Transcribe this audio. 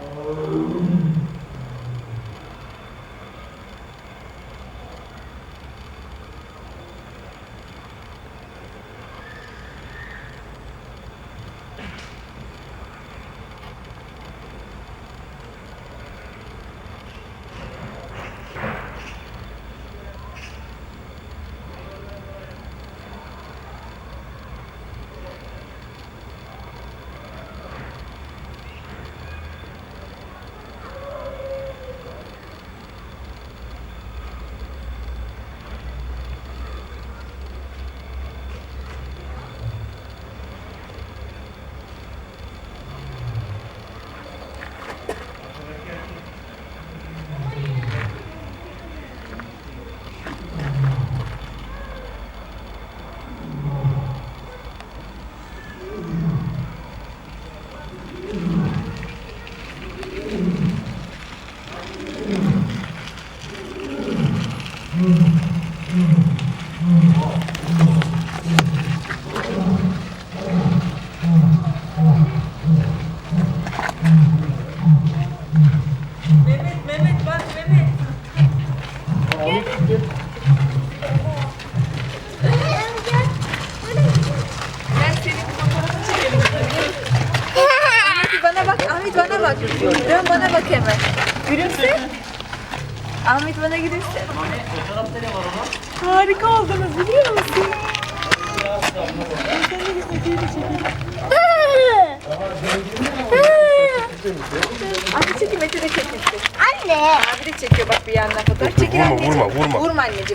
Amém. Mehmet, Mehmet bak Mehmet. Ben senin fotoğrafını çekelim. Ahmet bana bak, Ahmet bana bak. Dön bana bak hemen. Gülümse. Ahmet bana gülümse. Harika oldunuz biliyor musun? Abi çekim Mete de çekmişti. Anne. Abi de çekiyor bak bir yandan fotoğraf. Çekil Vurma, anneciğim. vurma, vurma. Vurma anneciğim.